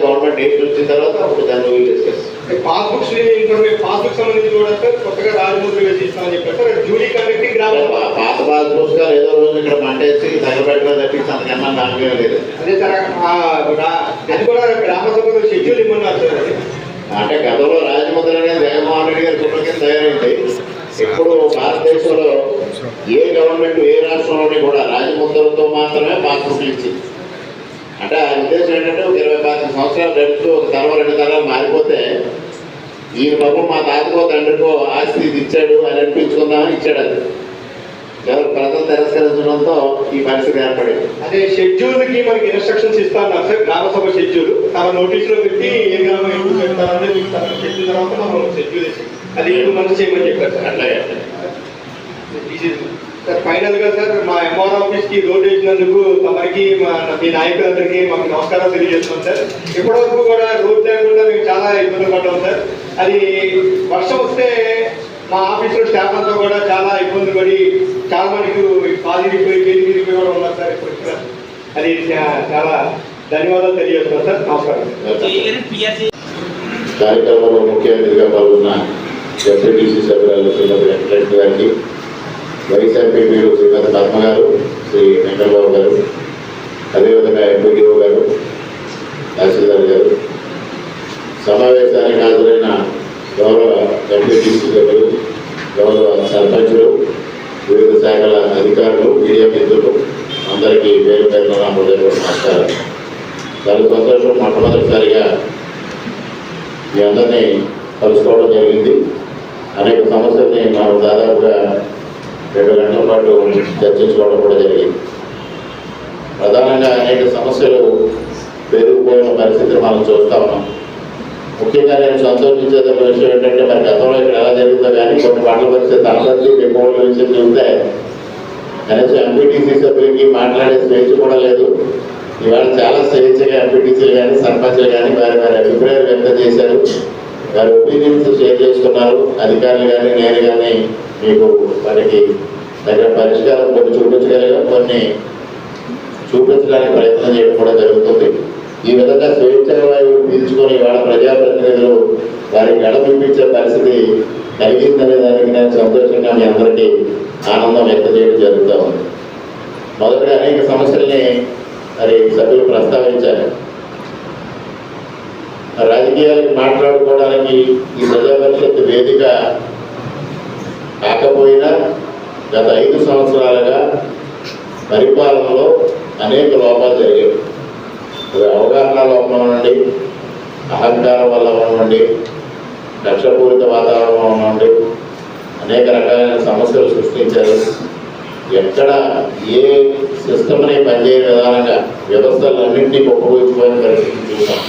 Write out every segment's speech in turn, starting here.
Government date వచ్చిన తర్వాత అప్పుడు దాన్ని పాస్బుక్స్ పాస్బుక్ సంబంధించి కూడా సార్ కొత్తగా రాజముద్ర వేసిస్తామని చెప్పారు సార్. జూలీ కమిటీ గ్రామ. పాత పాత పుస్తకాలు ఏదో రోజు ఇక్కడ మంటేసి తగలబెట్టడం తప్పించి అంతకన్నా దానికే లేదు. అదే సార్ ఆ రా- అది కూడా గ్రామ సభలో షెడ్యూల్ ఇమ్మన్నారు సార్ అంటే గతంలో రాజముద్ర అనేది జగన్మోహన్ రెడ్డి గారి కుట్ర కింద తయారైంది. ఇప్పుడు భారతదేశంలో ఏ గవర్నమెంట్ ఏ రాష్ట్రంలోని కూడా రాజముద్రలతో మాత్రమే పాస్బుక్లు ఇచ్చింది. అంటే ఆ ఉద్దేశం ఏంటంటే ఒక ఇరవై పాతిక సంవత్సరాలు గడుపుతూ ఒక తరం రెండు తరాలు మారిపోతే ఈ పాపం మా తాతకో తండ్రికో ఆస్తి ఇది ఇచ్చాడు అని అనిపించుకుందామని ఇచ్చాడు అది. ఎవరు ప్రజలు తిరస్కరించడంతో ఈ పరిస్థితి ఏర్పడింది. అదే షెడ్యూల్కి మనకి ఇన్స్ట్రక్షన్స్ ఇస్తా ఉన్నారు సార్ గ్రామ సభ షెడ్యూల్. తమ నోటీస్లో పెట్టి ఏ గ్రామం ఎప్పుడు తమ షెడ్యూల్ తర్వాత మనం షెడ్యూల్ అది ఇప్పుడు మనం చేయమని చెప్పారు సార్. అట్లాగే సార్ ఫైనల్గా సార్ మా ఎంఆర్ ఆఫీస్కి రోడ్ వేసినందుకు తమరికి మా మీ నాయకులందరికీ మాకు నమస్కారం తెలియజేస్తున్నాం సార్. ఇప్పటివరకు కూడా రోడ్ లేకుండా మేము చాలా ఇబ్బంది పడ్డాం సార్. అది వర్షం వస్తే మా ఆఫీస్లో స్టాఫ్ అంతా కూడా చాలా ఇబ్బంది పడి చాలా మందికి కాలు చేతికి కూడా ఉన్నారు సార్ ఇప్పుడు అది చాలా ధన్యవాదాలు తెలియజేస్తున్నాం సార్. నమస్కారం. కార్యక్రమంలో ముఖ్య అతిథిగా పాల్గొన్న ఎస్ఐటీసీ సభ్యురాలు శ్రీమతి వెంకటరెడ్డి గారికి వైస్ ఎంపీపీలు శ్రీమతి పద్మ గారు శ్రీ వెంకటబాబు గారు అదేవిధంగా ఎంపీడీఓ గారు తహసీల్దార్ గారు. సమావేశానికి హాజరైన గౌరవ ఎంపీటీసీ గారు గౌరవ సర్పంచులు వివిధ శాఖల అధికారులు మీడియా మిత్రులు అందరికీ పేరు పేరు నమస్కారం చాలా సంతోషం మొట్టమొదటిసారిగా మీ అందరినీ కలుసుకోవడం జరిగింది. అనేక సమస్యల్ని మనం దాదాపుగా రెండు గంటల పాటు చర్చించుకోవడం కూడా జరిగింది. ప్రధానంగా అనేక సమస్యలు పెరిగిపోయిన పరిస్థితిని మనం చూస్తా ఉన్నాం. ముఖ్యంగా నేను సంతోషించేదన్న విషయం ఏంటంటే మరి గతంలో ఇక్కడ ఎలా జరుగుతుందో కానీ కొన్ని పట్ల పరిస్థితి అందరికీ డిపోల విషయం చూస్తే కనీసం ఎంపీటీసీ సభ్యులకి మాట్లాడే స్వేచ్ఛ కూడా లేదు. ఇవాళ చాలా స్వేచ్ఛగా ఎంపీటీసీలు కానీ సర్పంచ్లు కానీ వారి వారి అభిప్రాయాలు వ్యక్తం చేశారు. వారి ఒపీనియన్స్ షేర్ చేసుకున్నారు. అధికారులు కానీ నేను కానీ మీకు వారికి తగిన పరిష్కారం కొన్ని చూపించగలిగాం. కొన్ని చూపించడానికి ప్రయత్నం చేయడం కూడా జరుగుతుంది. ఈ విధంగా స్వేచ్ఛ వాయువు పీల్చుకొని వాళ్ళ ప్రజాప్రతినిధులు వారికి గడపించే పరిస్థితి కలిగిందనే దానికి నేను సంతోషంగా మీ అందరికీ ఆనందం వ్యక్తం చేయడం జరుగుతూ ఉంది మొదటగా అనేక సమస్యల్ని మరి సభ్యులు ప్రస్తావించారు. రాజకీయాలకు మాట్లాడుకోవడానికి ఈ ప్రజా పరిషత్ వేదిక కాకపోయినా గత ఐదు సంవత్సరాలుగా పరిపాలనలో అనేక లోపాలు జరిగాయి. అది అవగాహన లోపం నుండి అహంకారం వల్ల ఉండండి లక్షపూరిత వాతావరణం ఉండండి అనేక రకాలైన సమస్యలు సృష్టించారు. ఎక్కడ ఏ సిస్టమ్ని పనిచేయని విధానంగా వ్యవస్థలన్నింటినీ కుప్పకూల్చిపోయిన పరిస్థితి చూసాం.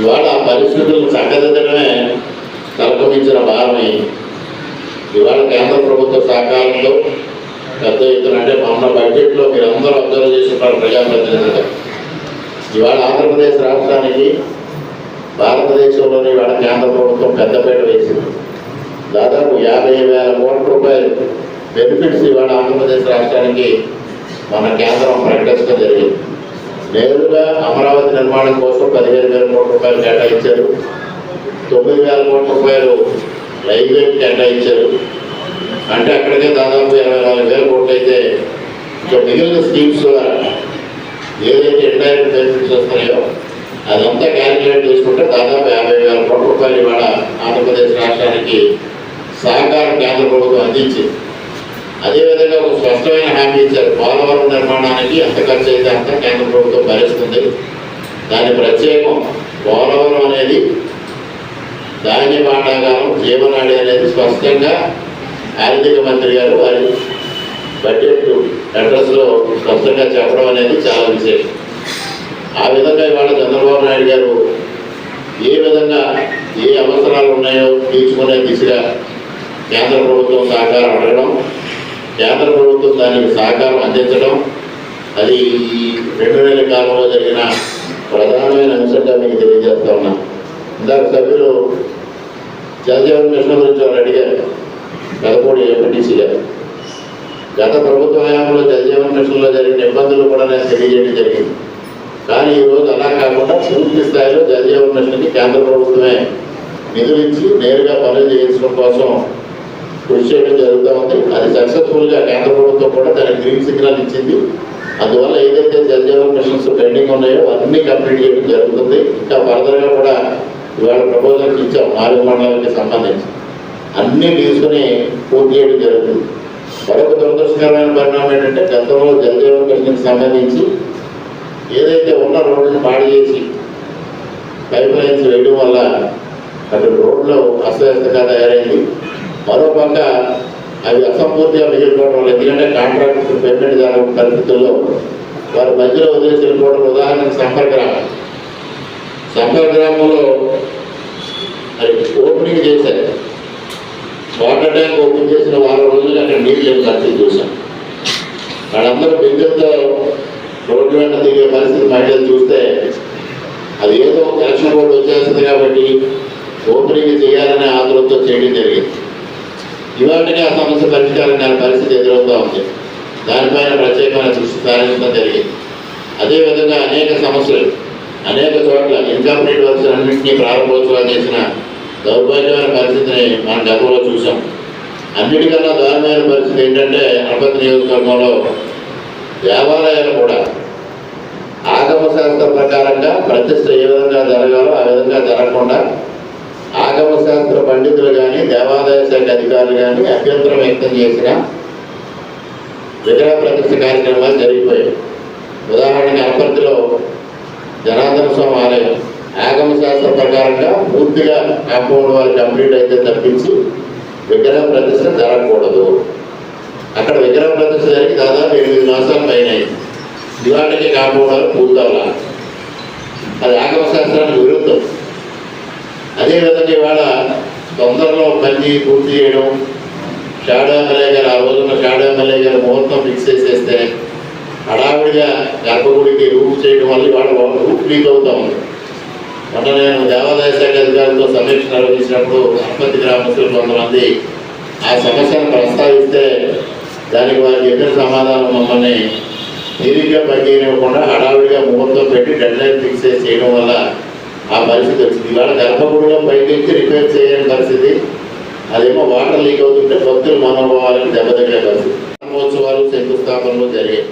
ఇవాళ ఆ పరిస్థితులను చక్కదిద్దడమే తలకమించిన భారమే ఇవాళ కేంద్ర ప్రభుత్వ సహకారంలో పెద్ద ఎత్తున అంటే మొన్న బడ్జెట్లో మీరు అందరూ అబ్జర్వ్ చేసుకున్నారు ప్రజాప్రతినిధులు. ఇవాళ ఆంధ్రప్రదేశ్ రాష్ట్రానికి భారతదేశంలోని ఇవాళ కేంద్ర ప్రభుత్వం పెద్దపేట వేసింది. దాదాపు యాభై వేల కోట్ల రూపాయలు బెనిఫిట్స్ ఇవాళ ఆంధ్రప్రదేశ్ రాష్ట్రానికి మన కేంద్రం ప్రకటించడం జరిగింది. నేరుగా అమరావతి నిర్మాణం కోసం పదిహేను వేల కోట్ల రూపాయలు కేటాయించారు. తొమ్మిది వేల కోట్ల రూపాయలు రైల్వేకి కేటాయించారు. అంటే అక్కడికే దాదాపు ఇరవై నాలుగు వేల కోట్లు అయితే ఇంకా మిగిలిన స్కీమ్స్ ఏదైతే ఇండైరెక్ట్ బెనిఫిట్స్ వస్తున్నాయో అదంతా క్యాలిక్యులేట్ చేసుకుంటే దాదాపు యాభై వేల కోట్ల రూపాయలు ఇవాళ ఆంధ్రప్రదేశ్ రాష్ట్రానికి సహకారం కేంద్ర ప్రభుత్వం అందించింది. అదేవిధంగా ఒక స్పష్టమైన హామీ ఇచ్చారు పోలవరం నిర్మాణానికి ఎంత ఖర్చు అయితే అంత కేంద్ర ప్రభుత్వం భరిస్తుంది. దాని ప్రత్యేకం పోలవరం అనేది ధాన్య భాండాగారం జీవనాడి అనేది స్పష్టంగా ఆర్థిక మంత్రి గారు వారి బడ్జెట్ అడ్రస్లో స్పష్టంగా చెప్పడం అనేది చాలా విశేషం. ఆ విధంగా ఇవాళ చంద్రబాబు నాయుడు గారు ఏ విధంగా ఏ అవసరాలు ఉన్నాయో తీర్చుకునే దిశగా కేంద్ర ప్రభుత్వం సహకారం అడగడం కేంద్ర ప్రభుత్వం దానికి సహకారం అందించడం అది ఈ రెండు నెలల కాలంలో జరిగిన ప్రధానమైన అంశంగా మీకు తెలియజేస్తా ఉన్నాం. ఇందాక సభ్యులు జలజీవన్ మిషన్ గురించి వాళ్ళు అడిగారు పెదపూడి ఎంపీటీసీ గారు. గత ప్రభుత్వ హయాంలో జలజీవన్ మిషన్లో జరిగిన ఇబ్బందులు కూడా నేను తెలియజేయడం జరిగింది. కానీ ఈ రోజు అలా కాకుండా పూర్తి స్థాయిలో జలజీవన్ మిషన్కి కేంద్ర ప్రభుత్వమే నిధులు ఇచ్చి నేరుగా పనులు చేయించడం కోసం కృషి చేయడం జరుగుతూ ఉంది అది సక్సెస్ఫుల్గా కేంద్ర ప్రభుత్వం కూడా దానికి గ్రీన్ సిగ్నల్ ఇచ్చింది. అందువల్ల ఏదైతే జలజీవన్ మిషన్స్ పెండింగ్ ఉన్నాయో అన్నీ కంప్లీట్ చేయడం జరుగుతుంది. ఇంకా ఫర్దర్గా కూడా ఇవాళ ప్రపోజల్స్ ఇచ్చాం నాలుగు మండలాలకి సంబంధించి. అన్నీ తీసుకుని పూర్తి చేయడం జరుగుతుంది. మరొక దురదృష్టకరమైన పరిణామం ఏంటంటే గతంలో జలజీవన్ మిషన్కి సంబంధించి ఏదైతే ఉన్న రోడ్లను పాడు చేసి పైప్ లైన్స్ వేయడం వల్ల అటు రోడ్లు అస్తవ్యస్తంగా తయారైంది. మరోపక్క అవి అసంపూర్తిగా మిగిలిపోవడం వల్ల ఎందుకంటే కాంట్రాక్ట్ పేమెంట్ జరగని పరిస్థితుల్లో వారి మధ్యలో వదిలిపోవడం ఉదాహరణకు సంపర్క గ్రామం సంపర్క గ్రామంలో అది ఓపెనింగ్ చేశారు. వాటర్ ట్యాంక్ ఓపెన్ చేసిన వారం రోజులు అక్కడ నీళ్ళు లేని పరిస్థితి చూసాం వాళ్ళందరూ బిందెలతో రోడ్డు వెంట దిగే పరిస్థితి మహిళలు చూస్తే అది ఏదో ఎలక్షన్ బోర్డు వచ్చేస్తుంది కాబట్టి ఓపెనింగ్ చేయాలనే ఆతృతతో చేయడం జరిగింది. ఇవాళనే ఆ సమస్య పరిష్కారం కాని పరిస్థితి ఎదురవుతూ ఉంది. దానిపైన ప్రత్యేకమైన దృష్టి సారించడం జరిగింది. అదేవిధంగా అనేక సమస్యలు అనేక చోట్ల ఇన్కంప్లీట్ వర్క్స్ అన్నింటినీ ప్రారంభోత్సవాలు చేసిన దౌర్భాగ్యమైన పరిస్థితిని మనం గతంలో చూసాం అన్నిటికన్నా దారుణమైన పరిస్థితి ఏంటంటే అనపతి నియోజకవర్గంలో దేవాలయాలు కూడా ఆగమ శాస్త్ర ప్రకారంగా ప్రతిష్ట ఏ విధంగా జరగాలో ఆ విధంగా జరగకుండా ఆగమ శాస్త్ర పండితులు కానీ దేవాదాయ శాఖ అధికారులు కానీ అభ్యంతరం వ్యక్తం చేసిన విగ్రహ ప్రదర్శన కార్యక్రమాలు జరిగిపోయాయి. ఉదాహరణకి అనపర్తిలో జనార్దన స్వామి ఆలయం ఆగమ శాస్త్ర ప్రకారంగా పూర్తిగా కాంపౌండ్ వాళ్ళు కంప్లీట్ అయితే తప్పించి విగ్రహ ప్రదర్శన జరగకూడదు. అక్కడ విగ్రహ ప్రదర్శన జరిగి దాదాపు ఎనిమిది మాసాల పైన అయింది ఇవాటికి కాంపౌండ్ వాళ్ళు పూర్తవలా. అది ఆగమ శాస్త్రానికి విరుద్ధం. అదేవిధంగా ఇవాళ తొందరలో పని పూర్తి చేయడం షాడో ఎమ్మెల్యే గారు ఆ రోజున షాడో ఎమ్మెల్యే గారు ముహూర్తం ఫిక్స్ చేసేస్తే హడావిడిగా గర్భగుడికి రూపు చేయడం వల్ల ఇవాళ రూప్ లీక్ అవుతా ఉంది. మొన్న నేను దేవాదాయ శాఖ అధికారులతో సమీక్ష నిర్వహించినప్పుడు గణపతి గ్రామస్తులు కొంతమంది ఆ సమస్యను ప్రస్తావిస్తే దానికి వారు చెప్పిన సమాధానం మమ్మల్ని తీరిగ్గా పనిచేయనివ్వకుండా హడావిడిగా ముహూర్తం పెట్టి డెడ్ లైన్ ఫిక్స్ చేసి చేయడం వల్ల ఆ పరిస్థితి వచ్చింది. ఇవాళ గర్భగుడిలో పైకెక్కి రిపేర్ చేయని పరిస్థితి. అదేమో వాటర్ లీక్ అవుతుంటే భక్తుల మనోభావాలకు దెబ్బతగిలే పరిస్థితి. మహోత్సవాలు శంకుస్థాపనలు జరిగాయి.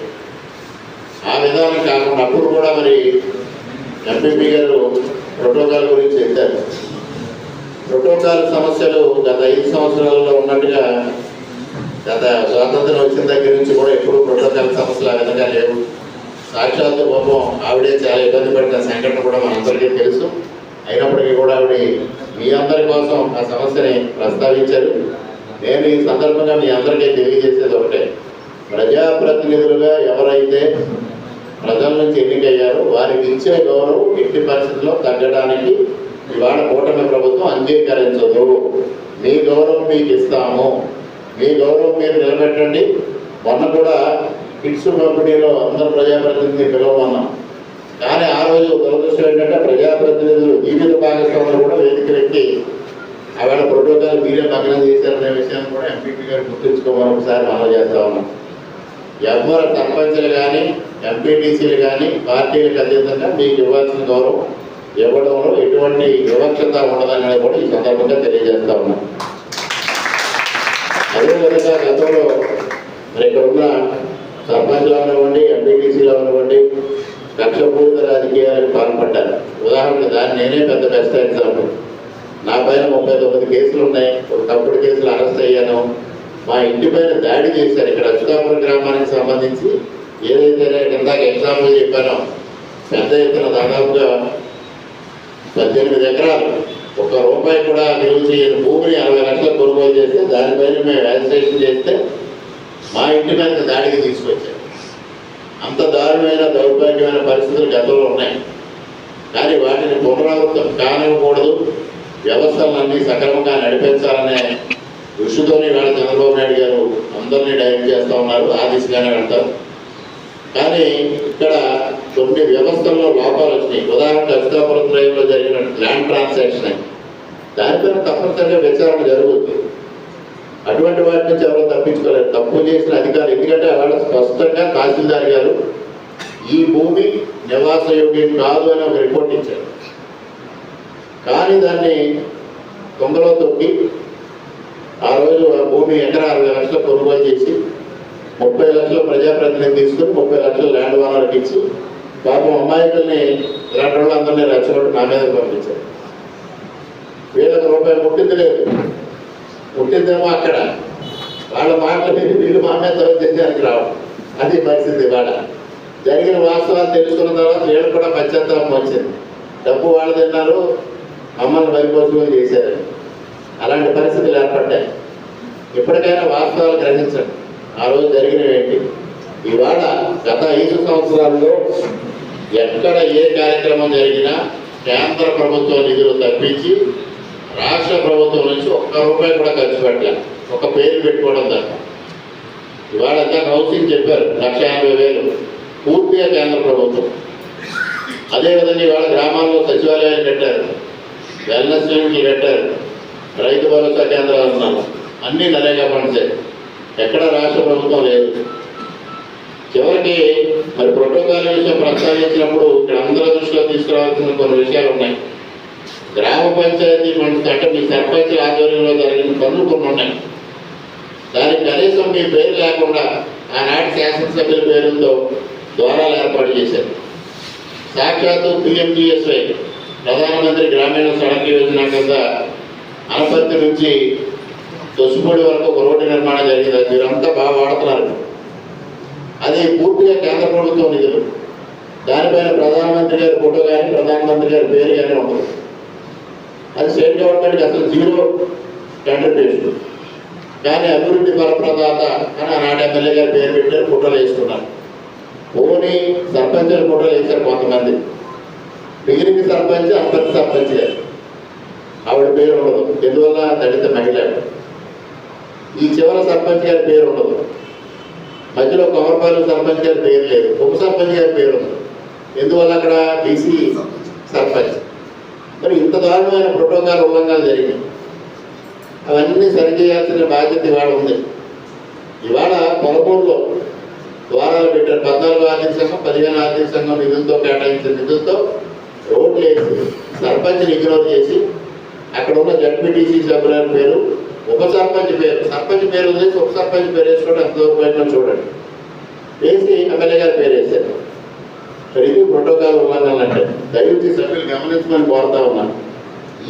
ఆ విధానం కాకుండా అప్పుడు కూడా మరి ఎంపీపీ గారు ప్రోటోకాల్ గురించి చెప్పారు. ప్రోటోకాల్ సమస్యలు గత ఐదు సంవత్సరాలలో ఉన్నట్టుగా గత స్వాతంత్రం వచ్చిన దగ్గర నుంచి కూడా ఎప్పుడు ప్రోటోకాల్ సమస్యలు ఆ విధంగా లేవు. సాక్షాత్తు పాపం ఆవిడే చాలా ఇబ్బంది పడిన సంఘటన కూడా మనందరికీ తెలుసు. అయినప్పటికీ కూడా ఆవిడ మీ అందరి కోసం ఆ సమస్యని ప్రస్తావించారు. నేను ఈ సందర్భంగా మీ అందరికీ తెలియజేసేది ఒకటే. ప్రజాప్రతినిధులుగా ఎవరైతే ప్రజల నుంచి ఎన్నికయ్యారో వారికి ఇచ్చే గౌరవం ఎట్టి పరిస్థితుల్లో తగ్గడానికి ఇవాళ కూటమి ప్రభుత్వం అంగీకరించదు. మీ గౌరవం మీకు ఇస్తాము. మీ గౌరవం మీరు నిలబెట్టండి. మొన్న కూడా కిట్స్ పంపిణీలో అందరు ప్రజాప్రతినిధిని పిలవమన్నాం. కానీ ఆ రోజు దురదృష్టం ఏంటంటే ప్రజాప్రతినిధులు జీవిత భాగస్వాములు కూడా వేదికలెక్కి ఆవేళ ప్రోటోకాల్ మీరే భగ్నం చేశారనే విషయాన్ని కూడా ఎంపీపీ గారు గుర్తుంచుకోమని ఒకసారి మనం చేస్తా ఉన్నాం. ఎవరు సర్పంచులు కానీ ఎంపీటీసీలు కానీ పార్టీలకు అతీతంగా మీకు ఇవ్వాల్సిన గౌరవం ఇవ్వడంలో ఎటువంటి వివక్షత ఉండదనేది కూడా ఈ సందర్భంగా తెలియజేస్తా ఉన్నాం. అదేవిధంగా గతంలో మరి ఇక్కడ ఉన్న సర్పంచ్లో అవనివ్వండి ఎంపీటీసీలో అవనివ్వండి కక్షపూరిత రాజకీయాలకు పాల్పడ్డారు ఉదాహరణకు దాన్ని నేనే పెద్ద బెస్ట్ ఎగ్జాంపుల్ నా పైన ముప్పై తొమ్మిది కేసులు ఉన్నాయి. ఒక తప్పుడు కేసులు అరెస్ట్ అయ్యాను. మా ఇంటి పైన దాడి చేశారు. ఇక్కడ అచ్చుతాపురం గ్రామానికి సంబంధించి ఏదైతే ఇందాక ఎగ్జాంపుల్ చెప్పానో పెద్ద ఎత్తున దాదాపుగా పద్దెనిమిది ఎకరాలు. ఒక్క రూపాయి కూడా విలువ చేయని భూమిని అరవై లక్షలు కొనుగోలు చేస్తే దానిపైన మేము రిజిస్ట్రేషన్ చేస్తే మా ఇంటి మీద దాడికి తీసుకొచ్చారు. అంత దారుణమైన దౌర్భాగ్యమైన పరిస్థితులు గతంలో ఉన్నాయి. కానీ వాటిని పునరావృతం కానివ్వకూడదు. వ్యవస్థలన్నీ సక్రమంగా నడిపించాలనే దృష్టితోనే ఇవాళ చంద్రబాబు నాయుడు గారు అందరినీ డైరెక్ట్ చేస్తూ ఉన్నారు. ఆ దిశగానే వెళ్తారు. కానీ ఇక్కడ కొన్ని వ్యవస్థల్లో లోపాలు వచ్చినాయి. ఉదాహరణకు అచితాపురం త్రయంలో జరిగిన ల్యాండ్ ట్రాన్సాక్షన్. దానిపైన తప్పనిసరిగా విచారణ అటువంటి వాటి నుంచి ఎవరో తప్పించుకోలేరు తప్పు చేసిన అధికారులు. ఎందుకంటే అలాంటి స్పష్టంగా తహసీల్దార్ గారు ఈ భూమి నివాసయోగ్యం కాదు అని ఒక రిపోర్ట్ ఇచ్చారు. కానీ దాన్ని తొంగలో తొక్కి ఆ రోజు ఆ భూమి ఎకరా అరవై లక్షలు కొనుగోలు చేసి ముప్పై లక్షలు ప్రజాప్రతినిధి తీసుకుని ముప్పై లక్షలు ల్యాండ్ ఓనర్కి ఇచ్చి పాపం అమాయకుల్ని ఇలాంటి వాళ్ళందరినీ రెచ్చగొట్టి నా మీద పంపించారు. వీళ్ళకి రూపాయి ముట్టింది లేదు. పుట్టిందేమో అక్కడ. వాళ్ళ మాటలు విని వీళ్ళు మా మీద దేశానికి రావడం అది పరిస్థితి ఇవాళ. జరిగిన వాస్తవాలు తెలుసుకున్న తర్వాత వీళ్ళు కూడా పశ్చాత్తాపం వచ్చింది. డబ్బు వాళ్ళు తిన్నారు మమ్మల్ని బలిపోసుకొని చేశారు. అలాంటి పరిస్థితులు ఏర్పడ్డాయి. ఇప్పటికైనా వాస్తవాలు గ్రహించండి. ఆ రోజు జరిగినవి ఏంటి? ఇవాళ గత ఐదు సంవత్సరాల్లో ఎక్కడ ఏ కార్యక్రమం జరిగినా కేంద్ర ప్రభుత్వం నిధులు తప్పించి రాష్ట్ర ప్రభుత్వం నుంచి ఒక్క రూపాయి కూడా ఖర్చు పెట్టలేదు. ఒక పేరు పెట్టుకోవడం తప్ప ఇవాళ హౌసింగ్ చెప్పారు లక్ష యాభై వేలు. పూర్తిగా కేంద్ర ప్రభుత్వం. అదేవిధంగా ఇవాళ గ్రామాల్లో సచివాలయాలు కట్టారు. వెల్నెస్ క్లినిక్లు కట్టారు. రైతు భరోసా కేంద్రాలు ఉన్నాము అన్నీ నరేగా ఫండ్సే ఎక్కడ రాష్ట్ర ప్రభుత్వం లేదు. చివరికి మరి ప్రోటోకాల్ విషయం ప్రస్తావించినప్పుడు ఇక్కడ అందరి దృష్టిలో తీసుకురావాల్సిన కొన్ని విషయాలు ఉన్నాయి. గ్రామ పంచాయతీ ఫండ్స్ అంటే మీ సర్పంచ్ ఆధ్వర్యంలో జరిగిన పనులు కొన్ని ఉన్నాయి. కనీసం మీ పేరు లేకుండా ఆనాటి శాసనసభ్యుల పేరుతో ద్వారాలు ఏర్పాటు చేశారు. సాక్షాత్తు పిఎంజిఎస్వై ప్రధానమంత్రి గ్రామీణ సడక్ యోజన కింద అనపర్తి నుంచి దొసుపూడి వరకు ఒక రోడ్డు నిర్మాణం జరిగింది. అది మీరంతా బాగా వాడుతున్నారు. అది పూర్తిగా కేంద్ర ప్రభుత్వం నిధులు. దానిపైన ప్రధానమంత్రి గారి ఫోటో కానీ ప్రధానమంత్రి గారి పేరు కానీ ఉండదు. అది స్టేట్ గవర్నమెంట్కి అసలు జీరో కంట్రిబ్యూషన్. కానీ అభివృద్ధి ఫలప్రదాత అని ఆనాటి ఎమ్మెల్యే గారి పేరు పెట్టారు ఫోటోలు వేసుకున్నారు. పోనీ సర్పంచుల ఫోటోలు వేశారు కొంతమంది. మిగిలిన సర్పంచ్ అంతటి సర్పంచ్ గారు ఆవిడ పేరు ఉండదు. ఎందువల్ల? దళిత మహిళ. ఈ చివరి సర్పంచ్ గారి పేరు ఉండదు. మధ్యలో కొమరపాలెం సర్పంచ్ గారి పేరు లేదు. ఉప సర్పంచ్ గారి పేరు ఉంది ఎందువల్ల అక్కడ? బీసీ సర్పంచ్. మరి ఇంత దారుణమైన ప్రోటోకాల్ ఉల్లంఘన జరిగింది అవన్నీ సరిచేయాల్సిన బాధ్యత ఇవాళ ఉంది. ఇవాళ పొలపూరులో ద్వారాలు పెట్టారు. పద్నాలుగు ఆర్థిక సంఘం పదిహేను ఆర్థిక సంఘం నిధులతో కేటాయించిన నిధులతో రోడ్లు వేసి సర్పంచ్ని ఇగ్నోర్ చేసి అక్కడ ఉన్న జడ్పీటీసీ సభ్యుల పేరు ఉప సర్పంచ్ పేరు. సర్పంచ్ పేరు వదిలేసి ఉప సర్పంచ్ పేరు వేసుకోవడం ఎంత పోయిందో చూడండి. వేసి ఎమ్మెల్యే గారి పేరు వేశారు. మరి ఇది ప్రోటోకాల్ ఉల్లంఘన అంటే దయచేసి సభ్యులు గమనించమని కోరుతా ఉన్నాను.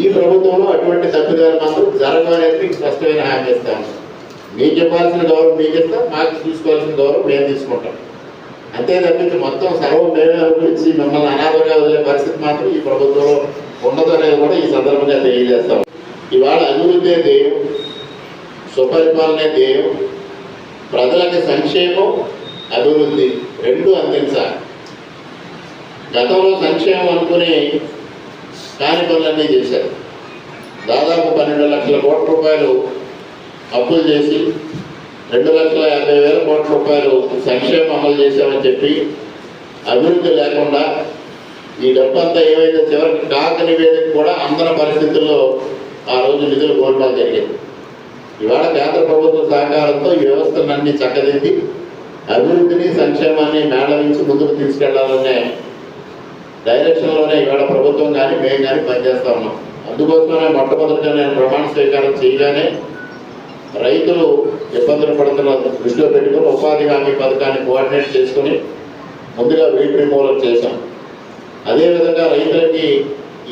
ఈ ప్రభుత్వంలో అటువంటి తప్పిదాలు మాత్రం జరగవనేది మీకు స్పష్టమైన హామీ ఇస్తాను. మీకు చెప్పాల్సిన గౌరవం మీకు ఇస్తాం మాకు తీసుకోవాల్సిన గౌరవం మేము తీసుకుంటాం. అంతే తప్పించి మొత్తం సర్వం మేమే అనుభవించి మిమ్మల్ని అనాథగా వదిలే పరిస్థితి మాత్రం ఈ ప్రభుత్వంలో ఉండదు అనేది కూడా ఈ సందర్భంగా తెలియజేస్తాం. ఇవాళ అభివృద్ధి ధ్యేయం సుపరిపాలనే ధ్యేయం ప్రజలకి సంక్షేమం అభివృద్ధి రెండు అందించాలి. గతంలో సంక్షేమం అనుకుని కాని చేశారు. దాదాపు పన్నెండు లక్షల కోట్ల రూపాయలు అప్పులు చేసి రెండు లక్షల యాభై వేల కోట్ల రూపాయలు సంక్షేమం అమలు చేశామని చెప్పి అభివృద్ధి లేకుండా ఈ డబ్బంతా ఏవైతే చివరికి కాక నివేదిక కూడా అందరి పరిస్థితుల్లో ఆ రోజు నిధులు కోరడం జరిగింది. ఇవాళ కేంద్ర ప్రభుత్వ సహకారంతో ఈ వ్యవస్థలన్నీ చక్కదిద్ది అభివృద్ధిని సంక్షేమాన్ని మేళవించి ముందుకు తీసుకెళ్ళాలనే డైరెక్షన్లోనే ఇవాళ ప్రభుత్వం కానీ మేము కానీ పనిచేస్తా ఉన్నాం. అందుకోసమే మొట్టమొదటిగా నేను ప్రమాణ స్వీకారం చేయగానే రైతులు ఇబ్బందులు పడుతున్న దృష్టిలో పెట్టుకుని ఉపాధి హామీ పథకాన్ని కోఆర్డినేట్ చేసుకుని ముందుగా వీటి రిమూవల్ చేశాం. అదేవిధంగా రైతులకి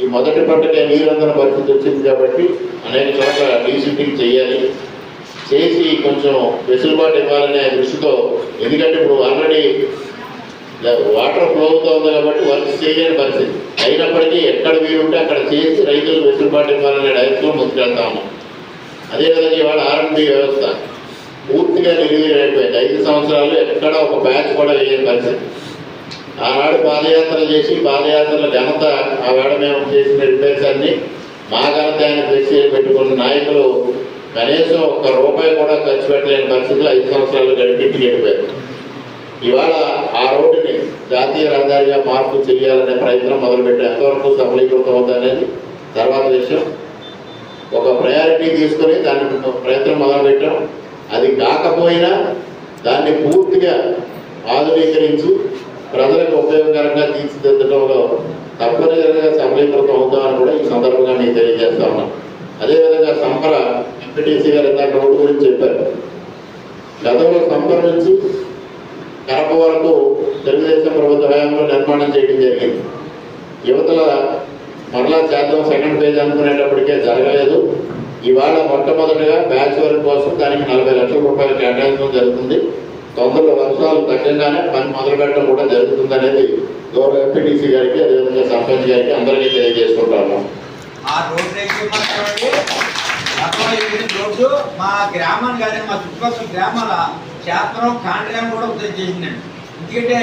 ఈ మొదటి పంటకే నీరందన పరిస్థితి వచ్చింది కాబట్టి అనేక చోట్ల డీసీటింగ్ చేయాలి. చేసి కొంచెం వెసులుబాటు ఇవ్వాలనే దృష్టితో ఎందుకంటే ఇప్పుడు ఆల్రెడీ వాటర్ ఫ్లో అవుతుంది కాబట్టి వర్క్ చేయలేని పరిస్థితి. అయినప్పటికీ ఎక్కడ వీలుంటే అక్కడ చేసి రైతులు వెసులుబాటు ఇవ్వాలనే డైరెక్షన్లో ముందుకెళ్తా ఉన్నాం అదేవిధంగా ఇవాళ ఆర్ఎండి వ్యవస్థ పూర్తిగా నిర్వీర్యం అయిపోయింది. ఐదు సంవత్సరాలు ఎక్కడ ఒక బ్యాచ్ కూడా వేయని పరిస్థితి. ఆనాడు పాదయాత్ర చేసి పాదయాత్రల ఘనత ఆ వేడ మేము చేసిన రిపేర్స్ అన్ని మా ఘనత ఆయన పెట్టి పెట్టుకున్న నాయకులు కనీసం ఒక్క రూపాయి కూడా ఖర్చు పెట్టలేని పరిస్థితులు ఐదు సంవత్సరాలు గడిపించి వెళ్ళిపోయారు. ఇవాళ ఆ రోడ్డుని జాతీయ రహదారిగా మార్పు చేయాలనే ప్రయత్నం మొదలుపెట్టి ఎంతవరకు సఫలీకృతం అవుతుందనేది తర్వాత విషయం. ఒక ప్రయారిటీ తీసుకొని దాని ప్రయత్నం మొదలుపెట్టాం. అది కాకపోయినా దాన్ని పూర్తిగా ఆధునీకరించి ప్రజలకు ఉపయోగకరంగా తీర్చిదిద్దడంలో తప్పనిసరిగా సఫలీకృతం అవుతామని కూడా ఈ సందర్భంగా నేను తెలియజేస్తా ఉన్నాను అదేవిధంగా సంపర ఎంపీటీసీ గారు ఇందాక రోడ్డు గురించి చెప్పారు. గతంలో సంపర నుంచి కడప వరకు తెలుగుదేశం ప్రభుత్వ హయాంలో నిర్మాణం చేయడం జరిగింది. యువతల మరలా చేద్దాం సెకండ్ పేజ్ అనుకునేటప్పటికే జరగలేదు. ఇవాళ మొట్టమొదటిగా బ్యాచ్ వర్క్ కోసం దానికి నలభై లక్షల రూపాయలు కేటాయించడం జరుగుతుంది. తొందరలో వర్షాలు తగ్గగానే పని మొదలు పెట్టడం కూడా జరుగుతుంది అనేది గౌరవ ఎంపీటీసీ గారికి అదేవిధంగా సర్పంచ్ గారికి అందరికీ తెలియజేసుకుంటాము. ఆ రోడ్ రోడ్డు మా గ్రామాన్ని కానీ మా చుట్టుపక్కల గ్రామాల శాస్త్రం కాండ్రాన్ని కూడా ఉత్తరం చేసిందండి. ఎందుకంటే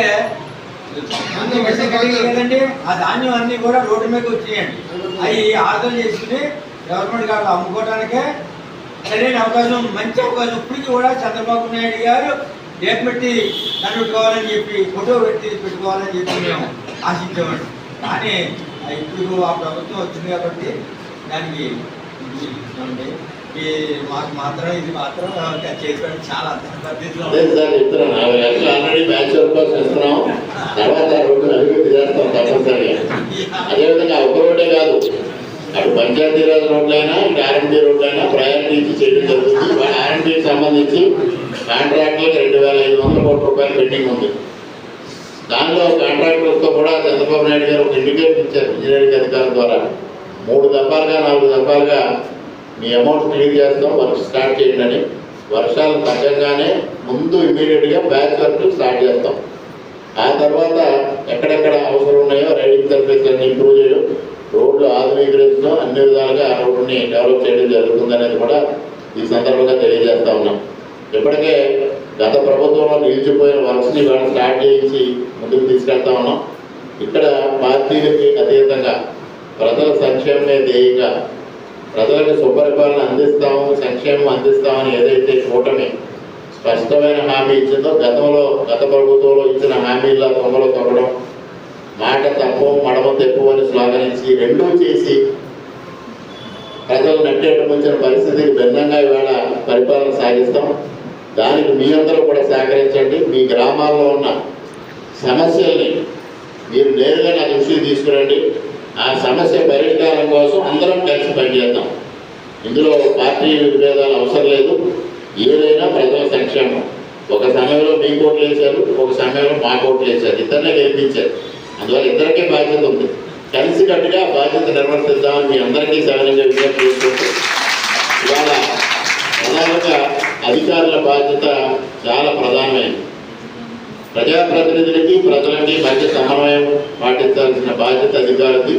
కదండి ఆ ధాన్యం అన్ని కూడా రోడ్డు మీద వచ్చినాయండి అవి ఆర్డర్ చేసుకుని గవర్నమెంట్ గారు అమ్ముకోవడానికే సరైన అవకాశం మంచి అవకాశం ఇప్పటికీ కూడా చంద్రబాబు నాయుడు గారు డేట్ పెట్టి నన్ను పెట్టుకోవాలని చెప్పి ఫోటో పెట్టి పెట్టుకోవాలని చెప్పి మేము ఆశించామండి కానీ ఇప్పుడు ఆ ప్రభుత్వం వచ్చింది కాబట్టి దానికి. ఈ మాకు మాత్రం ఇది మాత్రం చాలా ఆల్రెడీ బ్యాచ్ వర్క్ కోసం ఇస్తున్నాం. తర్వాత ఆ రోడ్డును అభివృద్ధి చేస్తాం తప్పనిసరిగా. అదేవిధంగా ఒక రోడ్డే కాదు అటు పంచాయతీరాజ్ రోడ్లైనా ఇటు ఆర్ఎండి రోడ్లైనా ప్రయారిటీ ఇచ్చి చేయడం జరుగుతుంది. వాళ్ళ ఆర్ఎండికి సంబంధించి కాంట్రాక్టులకు రెండు వేల ఐదు వందల కోట్ల రూపాయలు పెండింగ్ ఉంది. దానిలో కాంట్రాక్టర్స్తో కూడా చంద్రబాబు నాయుడు గారు ఒక ఇండికేట్ ఇచ్చారు ఇంజనీరింగ్ అధికారుల ద్వారా. మూడు దఫాలుగా నాలుగు దఫాలుగా మీ అమౌంట్ క్లియర్ చేస్తాం వర్క్ స్టార్ట్ చేయండి అని. వర్షాలు తగ్గగానే ముందు ఇమీడియట్గా బ్యాచ్ వర్క్ స్టార్ట్ చేస్తాం. ఆ తర్వాత ఎక్కడెక్కడ అవసరం ఉన్నాయో రైడింగ్ సర్వీస్ అన్ని ఇంప్రూవ్ చేయడం రోడ్లు ఆధునీకరించడం అన్ని విధాలుగా ఆ రోడ్డుని డెవలప్ చేయడం జరుగుతుందనేది కూడా ఈ సందర్భంగా తెలియజేస్తా ఉన్నాం. ఇప్పటికే గత ప్రభుత్వంలో నిలిచిపోయిన వర్క్స్ని ఇవాళ స్టార్ట్ చేయించి ముందుకు తీసుకెళ్తా ఉన్నాం. ఇక్కడ పార్టీలకి అతీతంగా ప్రజల సంక్షేమమే ధ్యేయంగా ప్రజలకు సుపరిపాలన అందిస్తాము సంక్షేమం అందిస్తామని ఏదైతే కూటమి స్పష్టమైన హామీ ఇచ్చిందో గతంలో గత ప్రభుత్వంలో ఇచ్చిన హామీల్లో తొంగలో తొక్కడం మాట తప్పు మడమ తెప్పు అని శ్లాఘనించి రెండూ చేసి ప్రజలు నట్టేటముంచిన పరిస్థితికి భిన్నంగా ఇవాళ పరిపాలన సాగిస్తాం. దానికి మీ అందరూ కూడా సహకరించండి. మీ గ్రామాల్లో ఉన్న సమస్యల్ని మీరు నేరుగా నా దృష్టికి తీసుకురండి. ఆ సమస్య పరిష్కారం కోసం అందరం కలిసి పనిచేద్దాం. ఇందులో పార్టీ విభేదాలు అవసరం లేదు. ఏదైనా ప్రజల సంక్షేమం. ఒక సమయంలో మీ కోట్లు వేశారు ఒక సమయంలో మా కోట్లు వేశారు. ఇద్దరినే గెలిపించారు. అందువల్ల ఇద్దరికీ బాధ్యత ఉంది. కలిసికట్టుగా బాధ్యత నిర్వర్తిద్దామని మీ అందరికీ సహనంగా విజ్ఞప్తి చేసుకుంటూ ఇవాళ ప్రధానంగా అధికారుల బాధ్యత చాలా ప్రధానమైనది. ప్రజాప్రతినిధులకి ప్రజలకి మధ్య సమన్వయం పాటించాల్సిన బాధ్యత అధికారులకి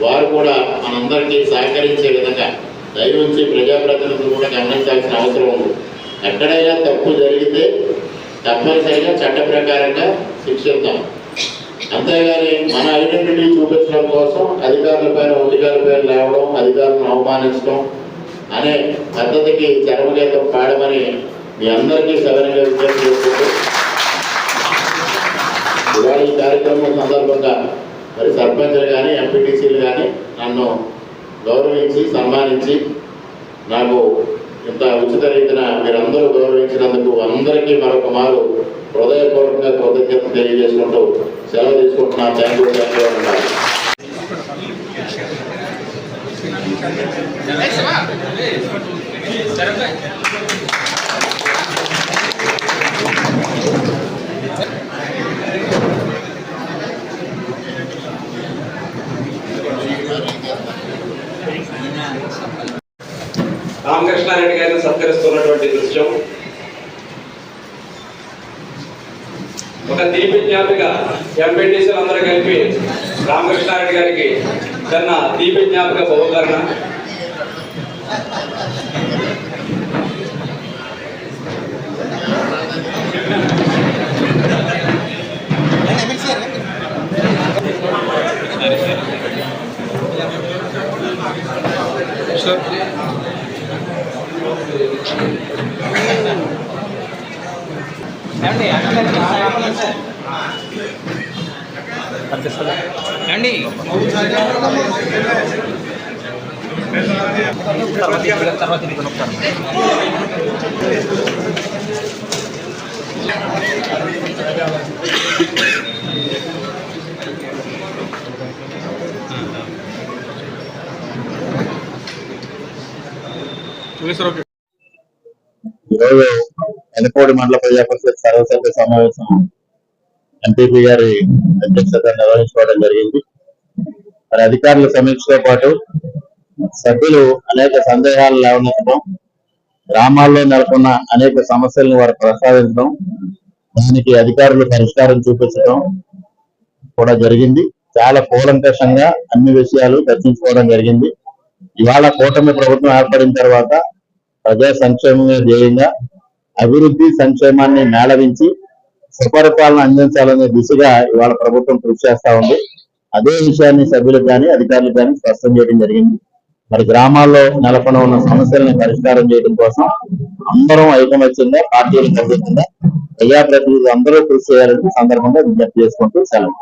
వారు కూడా మనందరికీ సహకరించే విధంగా దయవుంచి ప్రజాప్రతినిధులు కూడా గమనించాల్సిన అవసరం ఉంది. ఎక్కడైనా తప్పు జరిగితే తప్పనిసరిగా చట్ట ప్రకారంగా శిక్షిద్దాం అంతేగాని మన ఐడెంటిటీ చూపించడం కోసం అధికారుల పైన ఒంటికాల పేరు లేవడం అధికారులను అవమానించడం అనే పద్ధతికి చరమగీతం పాడమని మీ అందరికీ సవరంగా విజ్ఞప్తి ఇవాళ ఈ కార్యక్రమం సందర్భంగా మరి సర్పంచ్లు కానీ ఎంపీటీసీలు కానీ నన్ను గౌరవించి సన్మానించి నాకు ఇంత ఉచిత రీతిన మీరందరూ గౌరవించినందుకు అందరికీ మరొక మారు హృదయపూర్వకంగా కృతజ్ఞత తెలియజేసుకుంటూ సెలవు తీసుకుంటున్నాను. థ్యాంక్ యూ థ్యాంక్ యూ అన్నారు రామకృష్ణారెడ్డి గారిని సత్కరిస్తున్నటువంటి దృశ్యం. ఒక తీపి జ్ఞాపిక ఎంపీటీసీలు అందరూ కలిపి రామకృష్ణారెడ్డి గారికి తన తీపి జ్ఞాపిక బహుకరణ. అండి తర్వాత ఇది కొనుక్తాను ఈరోజు ఎనకోడి మండల ప్రజా పరిషత్ సర్వసభ్య సమావేశం. ఎంపీపీ గారి అధ్యక్షత నిర్వహించుకోవడం జరిగింది. మరి అధికారుల సమీక్షతో పాటు సభ్యులు అనేక సందేహాలు లేవనెత్తడం గ్రామాల్లో నెలకొన్న అనేక సమస్యలను వారు ప్రస్తావించడం దానికి అధికారులు పరిష్కారం చూపించడం కూడా జరిగింది. చాలా కూలంకషంగా అన్ని విషయాలు చర్చించుకోవడం జరిగింది. ఇవాళ కూటమి ప్రభుత్వం ఏర్పడిన తర్వాత ప్రజా సంక్షేమమే ధ్యేయంగా అభివృద్ధి సంక్షేమాన్ని మేళవించి సుపరిపాలన అందించాలనే దిశగా ఇవాళ ప్రభుత్వం కృషి చేస్తా ఉంది. అదే విషయాన్ని సభ్యులకు కానీ అధికారులకు కానీ స్పష్టం చేయడం జరిగింది. మరి గ్రామాల్లో నెలకొని ఉన్న సమస్యలను పరిష్కారం చేయడం కోసం అందరం ఐకమత్యంగా పార్టీలకు అతీతంగా ప్రజాప్రతినిధులు అందరూ కృషి చేయాలని సందర్భంగా విజ్ఞప్తి చేసుకుంటూ సెలవు.